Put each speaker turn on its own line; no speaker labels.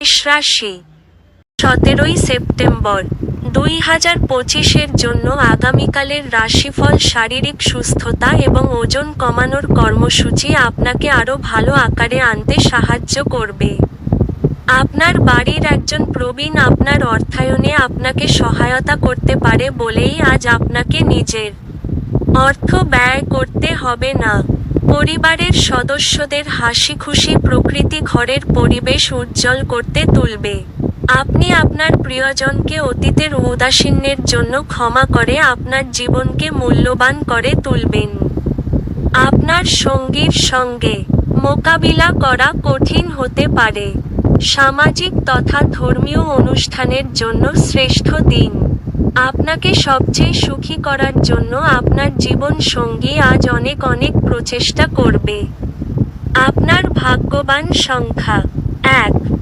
মেষ রাশি। সতেরোই সেপ্টেম্বর, দুই হাজার পঁচিশের জন্য আগামীকালের রাশিফল শারীরিক সুস্থতা এবং ওজন কমানোর কর্মসূচি আপনাকে আরও ভালো আকারে আনতে সাহায্য করবে। আপনার বাড়ির একজন প্রবীণ আপনার অর্থায়নে আপনাকে সহায়তা করতে পারে বলেই আজ আপনাকে নিজের অর্থ ব্যয় করতে হবে না। পরিবারের সদস্যদের হাসি খুশি প্রকৃতি ঘরের পরিবেশ উজ্জ্বল করতে তুলবে। আপনি আপনার প্রিয়জনকে অতীতের উদাসীন্যের জন্য ক্ষমা করে আপনার জীবনকে মূল্যবান করে তুলবেন। আপনার সঙ্গীর সঙ্গে মোকাবিলা করা কঠিন হতে পারে। সামাজিক তথা ধর্মীয় অনুষ্ঠানের জন্য শ্রেষ্ঠ দিন। আপনাকে সবচেয়ে সুখী করার জন্য আপনার জীবন সঙ্গী আজ অনেক অনেক প্রচেষ্টা করবে। আপনার ভাগ্যবান সংখ্যা, এক।